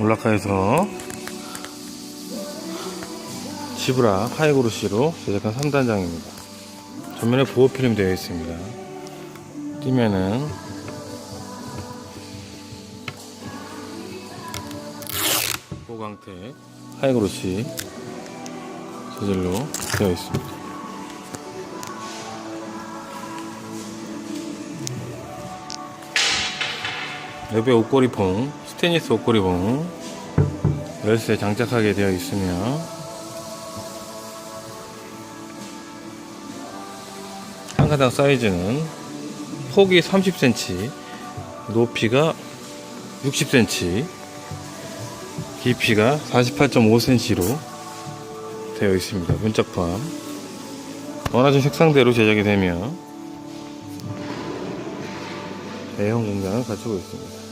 올라카에서 지브라 하이그로시로 제작한 3단장입니다. 전면에 보호 필름 되어 있습니다. 뛰면은 보강택 하이그로시 재질로 되어 있습니다. 옆에 옷걸이봉, 스 테인리스 옷걸이봉 열쇠 장착하게 되어 있으며 한 가닥 사이즈는 폭이 30cm, 높이가 60cm, 깊이가 48.5cm로 되어 있습니다. 문짝 포함. 원하는 색상대로 제작이 되며 대형 공장을 갖추고 있습니다.